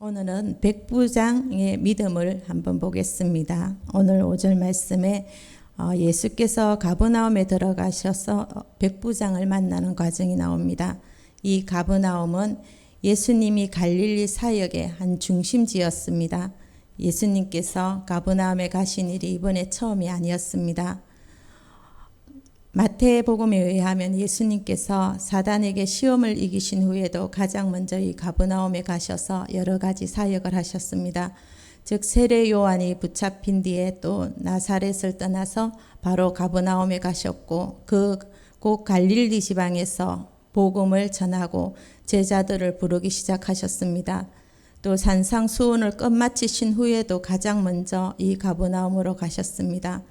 오늘은 백부장의 믿음을 한번 보겠습니다. 오늘 5절 말씀에 어, 예수께서 가브나움에 들어가셔서 어, 백부장을 만나는 과정이 나옵니다. 이 가브나움은 예수님이 갈릴리 사역의 한 중심지였습니다. 예수님께서 가브나움에 가신 일이 이번에 처음이 아니었습니다. 마태복음에 의하면 예수님께서 사단에게 시험을 이기신 후에도 가장 먼저 이 가브나움에 가셔서 여러 가지 사역을 하셨습니다. 즉 세례 요한이 붙잡힌 뒤에 또 나사렛을 떠나서 바로 가브나움에 가셨고 그 곧 갈릴리 지방에서 복음을 전하고 제자들을 부르기 시작하셨습니다. 또 산상 수훈을 끝마치신 후에도 가장 먼저 이 가브나움으로 가셨습니다.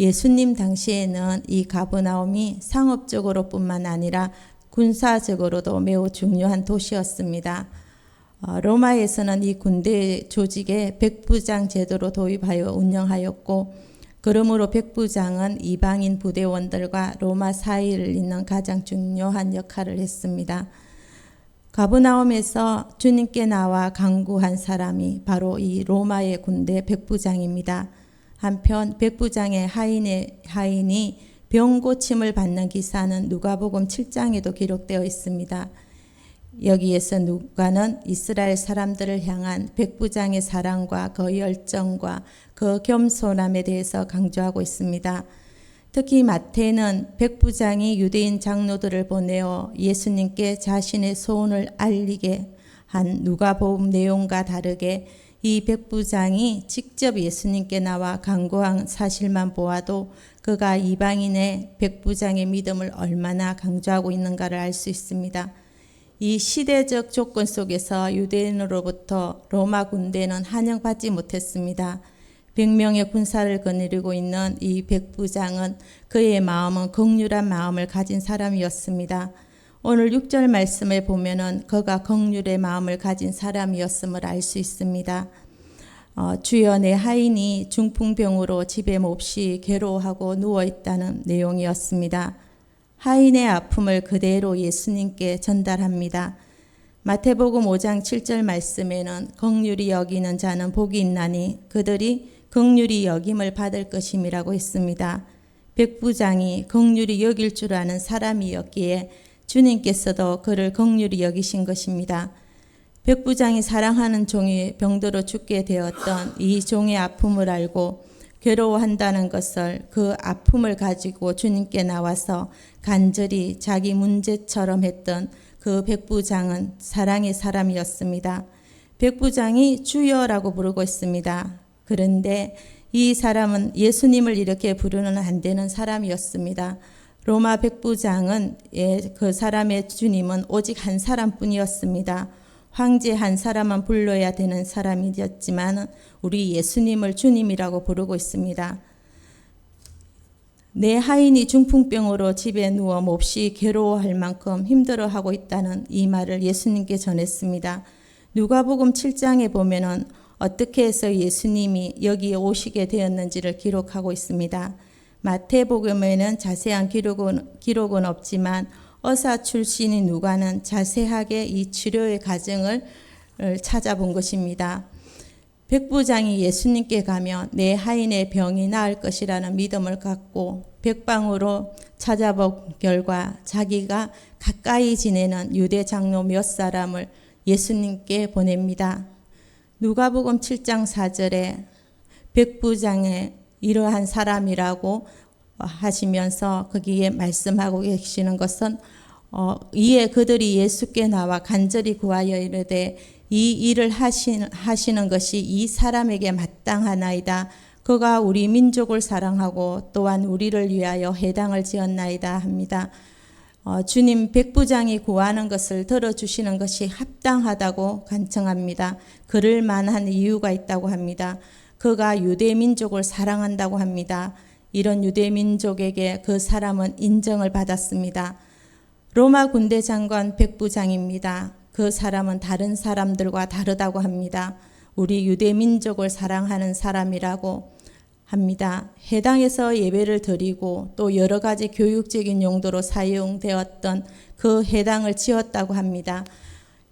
예수님 당시에는 이 가브나움이 상업적으로뿐만 아니라 군사적으로도 매우 중요한 도시였습니다. 어, 로마에서는 이 군대 조직에 백부장 제도로 도입하여 운영하였고 그러므로 백부장은 이방인 부대원들과 로마 사이를 잇는 가장 중요한 역할을 했습니다. 가브나움에서 주님께 나와 강구한 사람이 바로 이 로마의 군대 백부장입니다. 한편 백부장의 하인의 하인이 병 고침을 받는 기사는 누가복음 7장에도 기록되어 있습니다. 여기에서 누가는 이스라엘 사람들을 향한 백부장의 사랑과 그 열정과 그 겸손함에 대해서 강조하고 있습니다. 특히 마태는 백부장이 유대인 장로들을 보내어 예수님께 자신의 소원을 알리게 한 누가복음 내용과 다르게 이 백부장이 직접 예수님께 나와 강구한 사실만 보아도 그가 이방인의 백부장의 믿음을 얼마나 강조하고 있는가를 알 수 있습니다. 이 시대적 조건 속에서 유대인으로부터 로마 군대는 환영받지 못했습니다. 100명의 군사를 거느리고 있는 이 백부장은 그의 마음은 극률한 마음을 가진 사람이었습니다. 오늘 6절 말씀에 보면은 그가 극률의 마음을 가진 사람이었음을 알 수 있습니다. 어, 내 하인이 중풍병으로 집에 몹시 괴로워하고 누워 있다는 내용이었습니다. 하인의 아픔을 그대로 예수님께 전달합니다. 마태복음 5장 7절 말씀에는 극률이 여기는 자는 복이 있나니 그들이 극률이 여김을 받을 것임이라고 했습니다. 백부장이 극률이 여길 줄 아는 사람이었기에 주님께서도 그를 극률이 여기신 것입니다. 백부장이 사랑하는 종이 병들어 죽게 되었던 이 종의 아픔을 알고 괴로워한다는 것을 그 아픔을 가지고 주님께 나와서 간절히 자기 문제처럼 했던 그 백부장은 사랑의 사람이었습니다. 백부장이 주여라고 부르고 있습니다. 그런데 이 사람은 예수님을 이렇게 부르는 안 되는 사람이었습니다. 로마 백부장은 예, 그 사람의 주님은 오직 한 사람뿐이었습니다. 황제 한 사람만 불러야 되는 사람이었지만 우리 예수님을 주님이라고 부르고 있습니다. 내 하인이 중풍병으로 집에 누워 몹시 괴로워할 만큼 힘들어하고 있다는 이 말을 예수님께 전했습니다. 누가복음 7장에 보면은 어떻게 해서 예수님이 여기에 오시게 되었는지를 기록하고 있습니다. 마태복음에는 자세한 기록은, 기록은 없지만 의사 출신인 누가는 자세하게 이 치료의 과정을 찾아본 것입니다. 백부장이 예수님께 가면 내 하인의 병이 나을 것이라는 믿음을 갖고 백방으로 찾아본 결과 자기가 가까이 지내는 유대 장로 몇 사람을 예수님께 보냅니다. 누가복음 7장 4절에 백부장의 이러한 사람이라고 하시면서 거기에 말씀하고 계시는 것은 어, 이에 그들이 예수께 나와 간절히 구하여 이르되 이 일을 하신, 하시는 것이 이 사람에게 마땅하나이다. 그가 우리 민족을 사랑하고 또한 우리를 위하여 해당을 지었나이다 합니다. 어, 주님 백부장이 구하는 것을 들어주시는 것이 합당하다고 간청합니다. 그럴 만한 이유가 있다고 합니다. 그가 유대 민족을 사랑한다고 합니다. 이런 유대 민족에게 그 사람은 인정을 받았습니다. 로마 군대 장관 백부장입니다. 그 사람은 다른 사람들과 다르다고 합니다. 우리 유대 민족을 사랑하는 사람이라고 합니다. 해당에서 예배를 드리고 또 여러 가지 교육적인 용도로 사용되었던 그 해당을 지었다고 합니다.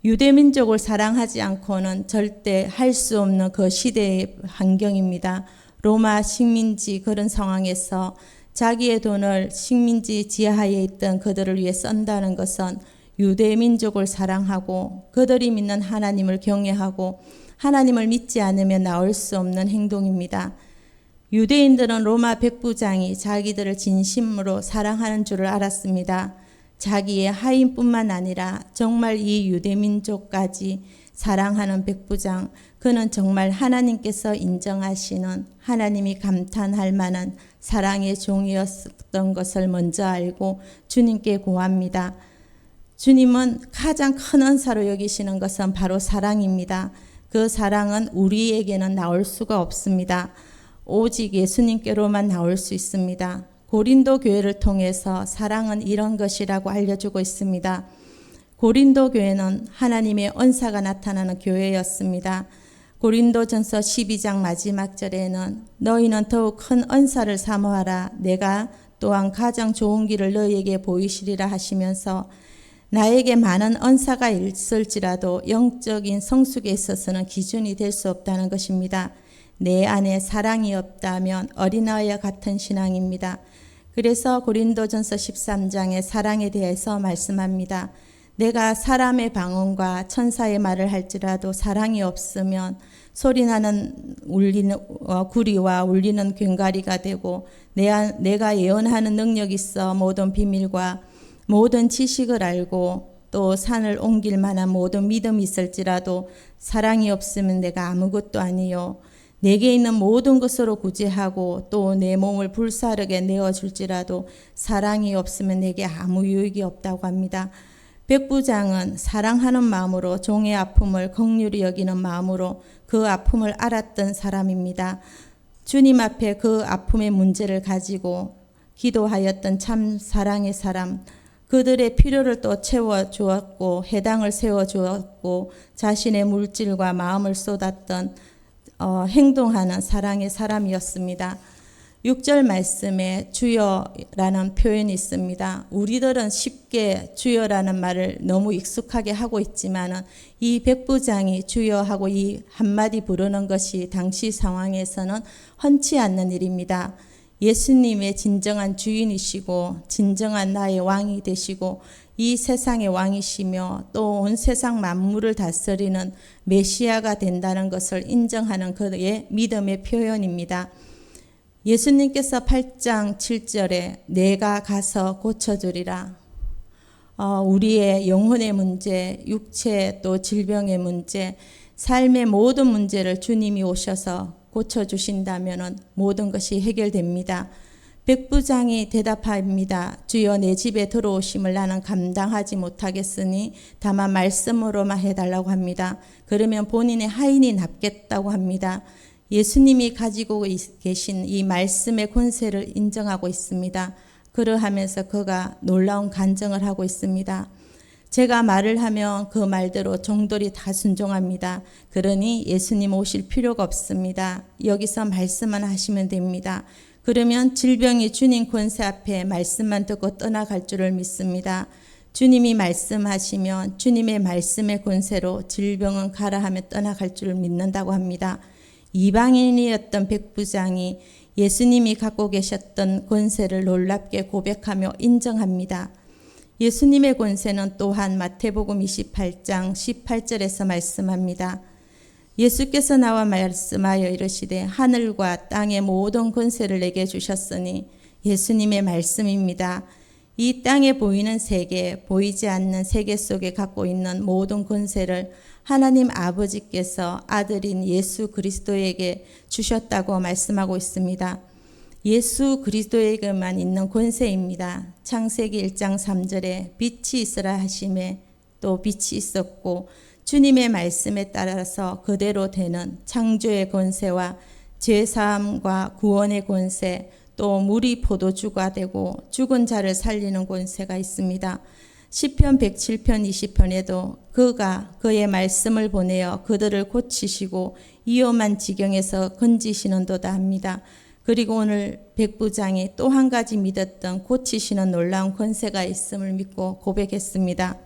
유대 민족을 사랑하지 않고는 절대 할 수 없는 그 시대의 환경입니다. 로마 식민지 그런 상황에서 자기의 돈을 식민지 지하에 있던 그들을 위해 쓴다는 것은 유대 민족을 사랑하고 그들이 믿는 하나님을 경외하고 하나님을 믿지 않으면 나올 수 없는 행동입니다. 유대인들은 로마 백부장이 자기들을 진심으로 사랑하는 줄을 알았습니다. 자기의 하인뿐만 아니라 정말 이 유대민족까지 사랑하는 백부장, 그는 정말 하나님께서 인정하시는 하나님이 감탄할 만한 사랑의 종이었던 것을 먼저 알고 주님께 구합니다. 주님은 가장 큰 은사로 여기시는 것은 바로 사랑입니다. 그 사랑은 우리에게는 나올 수가 없습니다. 오직 예수님께로만 나올 수 있습니다. 고린도 교회를 통해서 사랑은 이런 것이라고 알려주고 있습니다. 고린도 교회는 하나님의 은사가 나타나는 교회였습니다. 고린도전서 12장 마지막 절에는 너희는 더욱 큰 은사를 사모하라 내가 또한 가장 좋은 길을 너희에게 보이시리라 하시면서 나에게 많은 은사가 있을지라도 영적인 성숙에 있어서는 기준이 될 수 없다는 것입니다. 내 안에 사랑이 없다면 어린아이와 같은 신앙입니다. 그래서 고린도전서 13장의 사랑에 대해서 말씀합니다. 내가 사람의 방언과 천사의 말을 할지라도 사랑이 없으면 소리나는 울리는 어, 구리와 울리는 괭가리가 되고 내, 내가 예언하는 능력 있어 모든 비밀과 모든 지식을 알고 또 산을 옮길 만한 모든 믿음이 있을지라도 사랑이 없으면 내가 아무것도 아니요 내게 있는 모든 것으로 구제하고 또 내 몸을 불사르게 내어 줄지라도 사랑이 없으면 내게 아무 유익이 없다고 합니다. 백부장은 사랑하는 마음으로 종의 아픔을 극률히 여기는 마음으로 그 아픔을 알았던 사람입니다. 주님 앞에 그 아픔의 문제를 가지고 기도하였던 참 사랑의 사람, 그들의 필요를 또 채워 주었고 해당을 세워 주었고 자신의 물질과 마음을 쏟았던 어, 행동하는 사랑의 사람이었습니다. 6절 말씀에 주여라는 표현이 있습니다. 우리들은 쉽게 주여라는 말을 너무 익숙하게 하고 있지만 이 백부장이 주여하고 이 한마디 부르는 것이 당시 상황에서는 흔치 않는 일입니다. 예수님의 진정한 주인이시고 진정한 나의 왕이 되시고 이 세상의 왕이시며 또 온 세상 만물을 다스리는 메시아가 된다는 것을 인정하는 그의 믿음의 표현입니다. 예수님께서 8장 7절에 내가 가서 고쳐주리라. 어, 우리의 영혼의 문제, 육체 또 질병의 문제, 삶의 모든 문제를 주님이 오셔서 고쳐주신다면 모든 것이 해결됩니다. 백부장이 대답합니다. 주여 내 집에 들어오심을 나는 감당하지 못하겠으니 다만 말씀으로만 해달라고 합니다. 그러면 본인의 하인이 납겠다고 합니다. 예수님이 가지고 계신 이 말씀의 권세를 인정하고 있습니다. 그러하면서 그가 놀라운 간증을 하고 있습니다. 제가 말을 하면 그 말대로 종들이 다 순종합니다. 그러니 예수님 오실 필요가 없습니다. 여기서 말씀만 하시면 됩니다. 그러면 질병이 주님 권세 앞에 말씀만 듣고 떠나갈 줄을 믿습니다. 주님이 말씀하시면 주님의 말씀의 권세로 질병은 가라 하며 떠나갈 줄을 믿는다고 합니다. 이방인이었던 백부장이 예수님이 갖고 계셨던 권세를 놀랍게 고백하며 인정합니다. 예수님의 권세는 또한 마태복음 28장 18절에서 말씀합니다. 예수께서 나와 말씀하여 이르시되 하늘과 땅의 모든 권세를 내게 주셨으니 예수님의 말씀입니다. 이 땅에 보이는 세계, 보이지 않는 세계 속에 갖고 있는 모든 권세를 하나님 아버지께서 아들인 예수 그리스도에게 주셨다고 말씀하고 있습니다. 예수 그리스도에게만 있는 권세입니다. 창세기 1장 3절에 빛이 있으라 하심에 또 빛이 있었고 주님의 말씀에 따라서 그대로 되는 창조의 권세와 죄사함과 구원의 권세 또 물이 포도주가 되고 죽은 자를 살리는 권세가 있습니다. 시편 107편 20편에도 그가 그의 말씀을 보내어 그들을 고치시고 위험한 지경에서 건지시는도다 합니다. 그리고 오늘 백부장이 또 한 가지 믿었던 고치시는 놀라운 권세가 있음을 믿고 고백했습니다.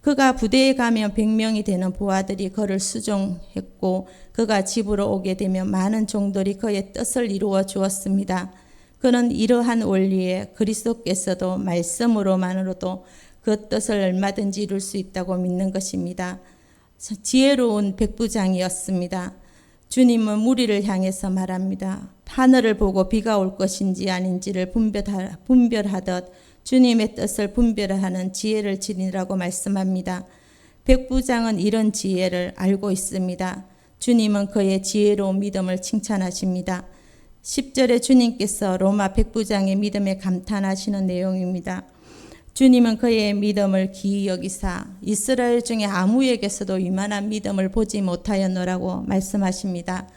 그가 부대에 가면 100명이 되는 부하들이 그를 수종했고 그가 집으로 오게 되면 많은 종들이 그의 뜻을 이루어 주었습니다. 그는 이러한 원리에 그리스도께서도 말씀으로만으로도 그 뜻을 얼마든지 이룰 수 있다고 믿는 것입니다. 지혜로운 백부장이었습니다. 주님은 무리를 향해서 말합니다. 하늘을 보고 비가 올 것인지 아닌지를 분별하, 분별하듯 주님의 뜻을 분별하는 지혜를 지니라고 말씀합니다. 백부장은 이런 지혜를 알고 있습니다. 주님은 그의 지혜로운 믿음을 칭찬하십니다. 10절에 주님께서 로마 백부장의 믿음에 감탄하시는 내용입니다. 주님은 그의 믿음을 기이 여기사 이스라엘 중에 아무에게서도 이만한 믿음을 보지 못하였노라고 말씀하십니다.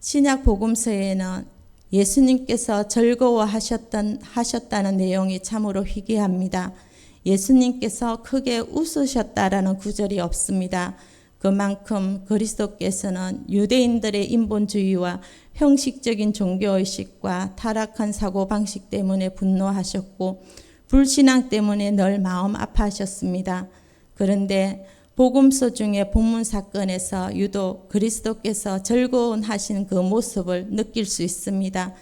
신약 복음서에는 예수님께서 즐거워하셨던 하셨다는 내용이 참으로 희귀합니다. 예수님께서 크게 웃으셨다라는 구절이 없습니다. 그만큼 그리스도께서는 유대인들의 인본주의와 형식적인 종교의식과 타락한 사고방식 때문에 분노하셨고 불신앙 때문에 늘 마음 아파하셨습니다. 그런데 복음서 중에 본문 사건에서 유독 그리스도께서 즐거운 하신 그 모습을 느낄 수 있습니다.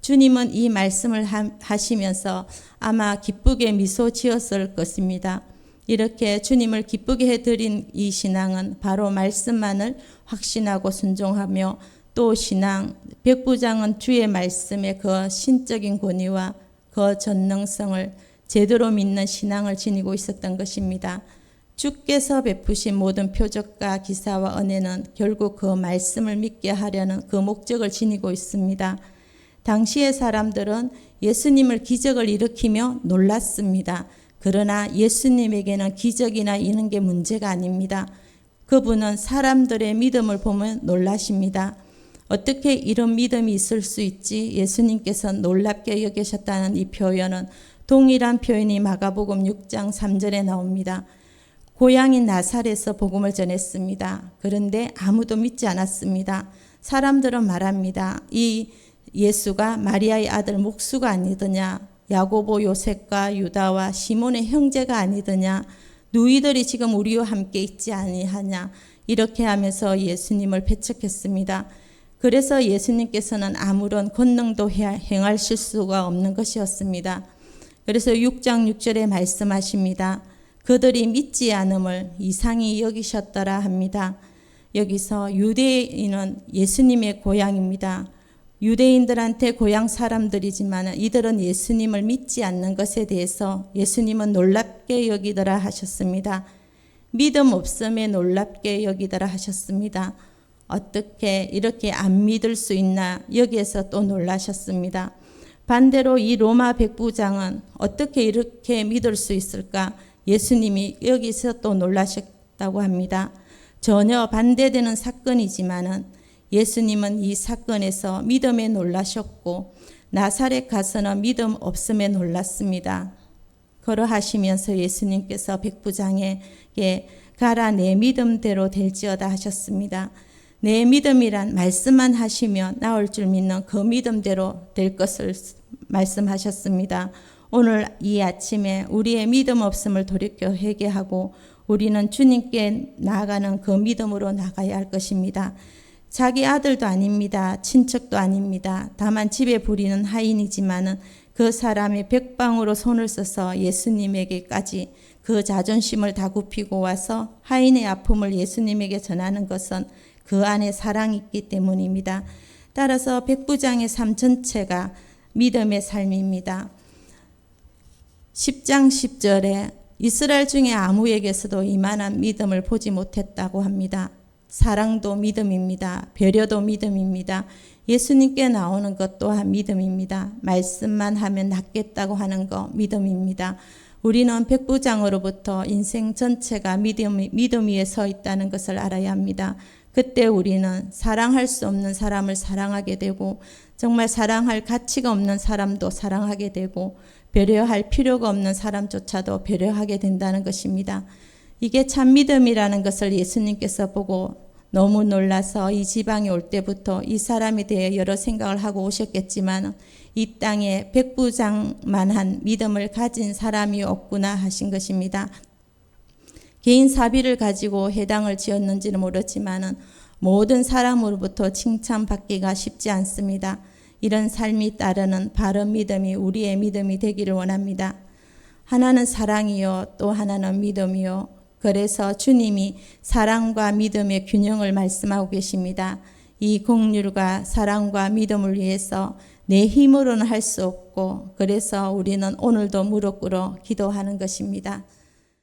주님은 이 말씀을 하시면서 아마 기쁘게 미소 지었을 것입니다. 이렇게 주님을 기쁘게 해드린 이 신앙은 바로 말씀만을 확신하고 순종하며 또 신앙, 백부장은 주의 말씀의 그 신적인 권위와 그 전능성을 제대로 믿는 신앙을 지니고 있었던 것입니다. 주께서 베푸신 모든 표적과 기사와 은혜는 결국 그 말씀을 믿게 하려는 그 목적을 지니고 있습니다. 당시의 사람들은 예수님을 기적을 일으키며 놀랐습니다. 그러나 예수님에게는 기적이나 이런 게 문제가 아닙니다. 그분은 사람들의 믿음을 보면 놀라십니다. 어떻게 이런 믿음이 있을 수 있지? 예수님께서 놀랍게 여기셨다는 이 표현은 동일한 표현이 마가복음 6장 3절에 나옵니다. 고향인 나살에서 복음을 전했습니다. 그런데 아무도 믿지 않았습니다. 사람들은 말합니다. 이 예수가 마리아의 아들 목수가 아니더냐? 야고보 요셉과 유다와 시몬의 형제가 아니더냐? 누이들이 지금 우리와 함께 있지 아니하냐? 이렇게 하면서 예수님을 배척했습니다. 그래서 예수님께서는 아무런 권능도 행하실 수가 없는 것이었습니다. 그래서 6장 6절에 말씀하십니다. 그들이 믿지 않음을 이상히 여기셨더라 합니다. 여기서 유대인은 예수님의 고향입니다. 유대인들한테 고향 사람들이지만 이들은 예수님을 믿지 않는 것에 대해서 예수님은 놀랍게 여기더라 하셨습니다. 믿음 없음에 놀랍게 여기더라 하셨습니다. 어떻게 이렇게 안 믿을 수 있나 여기에서 또 놀라셨습니다. 반대로 이 로마 백부장은 어떻게 이렇게 믿을 수 있을까? 예수님이 여기서 또 놀라셨다고 합니다. 전혀 반대되는 사건이지만은 예수님은 이 사건에서 믿음에 놀라셨고 나사렛 가서는 믿음 없음에 놀랐습니다. 걸어하시면서 예수님께서 백부장에게 가라 내 믿음대로 될지어다 하셨습니다. 내 믿음이란 말씀만 하시면 나올 줄 믿는 그 믿음대로 될 것을 말씀하셨습니다. 오늘 이 아침에 우리의 믿음 없음을 돌이켜 회개하고 우리는 주님께 나아가는 그 믿음으로 나가야 할 것입니다. 자기 아들도 아닙니다. 친척도 아닙니다. 다만 집에 부리는 하인이지만은 그 사람이 백방으로 손을 써서 예수님에게까지 그 자존심을 다 굽히고 와서 하인의 아픔을 예수님에게 전하는 것은 그 안에 사랑이 있기 때문입니다. 따라서 백부장의 삶 전체가 믿음의 삶입니다. 10장 10절에 이스라엘 중에 아무에게서도 이만한 믿음을 보지 못했다고 합니다. 사랑도 믿음입니다. 배려도 믿음입니다. 예수님께 나오는 것 또한 믿음입니다. 말씀만 하면 낫겠다고 하는 거 믿음입니다. 우리는 백부장으로부터 인생 전체가 믿음, 믿음 위에 서 있다는 것을 알아야 합니다. 그때 우리는 사랑할 수 없는 사람을 사랑하게 되고 정말 사랑할 가치가 없는 사람도 사랑하게 되고 배려할 필요가 없는 사람조차도 배려하게 된다는 것입니다. 이게 참 믿음이라는 것을 예수님께서 보고 너무 놀라서 이 지방에 올 때부터 이 사람에 대해 여러 생각을 하고 오셨겠지만 이 땅에 백부장만한 믿음을 가진 사람이 없구나 하신 것입니다. 개인 사비를 가지고 해당을 지었는지는 모르지만은 모든 사람으로부터 칭찬받기가 쉽지 않습니다. 이런 삶이 따르는 바른 믿음이 우리의 믿음이 되기를 원합니다. 하나는 사랑이요 또 하나는 믿음이요. 그래서 주님이 사랑과 믿음의 균형을 말씀하고 계십니다. 이 공률과 사랑과 믿음을 위해서 내 힘으로는 할 수 없고 그래서 우리는 오늘도 무릎 꿇어 기도하는 것입니다.